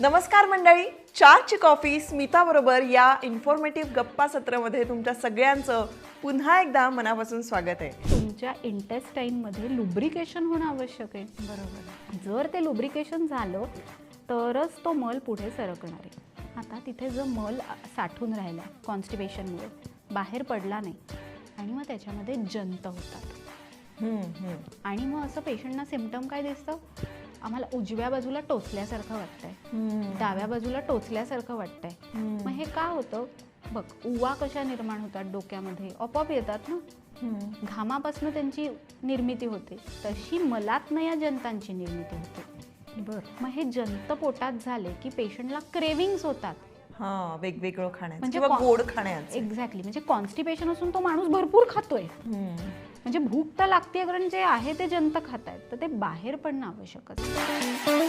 नमस्कार मंडळी चारची कॉफी स्मिता बरोबर या इन्फॉर्मेटिव्ह गप्पा सत्रामध्ये तुमच्या सगळ्यांचं पुन्हा एकदा मनापासून स्वागत आहे. तुमच्या इंटेस्टाईनमध्ये लुब्रिकेशन होणं आवश्यक आहे. बरोबर. जर ते लुब्रिकेशन झालं तरच तो मल पुढे सरकणार आहे. आता तिथे जर मल साठून राहिला कॉन्स्टिपेशनमुळे बाहेर पडला नाही आणि मग त्याच्यामध्ये जंत होतात. आणि मग असं पेशंटना सिमटम काय दिसतं? आम्हाला उजव्या बाजूला टोचल्यासारखं वाटतंय. डाव्या बाजूला टोचल्यासारखं वाटतंय. मग हे का होतं? बघ उवा कशा निर्माण होतात डोक्यामध्ये? आपोआप येतात ना. घामापासून त्यांची निर्मिती होते. तशी मलातनं या जंतांची निर्मिती होते. बर. मग हे जंत पोटात झाले की पेशंटला क्रेविंग्स होतात. वेगवेगळं खाण्याचं म्हणजे गोड खाण्याचं. एक्झॅक्टली. म्हणजे कॉन्स्टिपेशन असून तो माणूस भरपूर खातोय. म्हणजे भूक तर लागते कारण जे आहे ते जंत आहेत तर ते बाहेर पडणं आवश्यक असतं.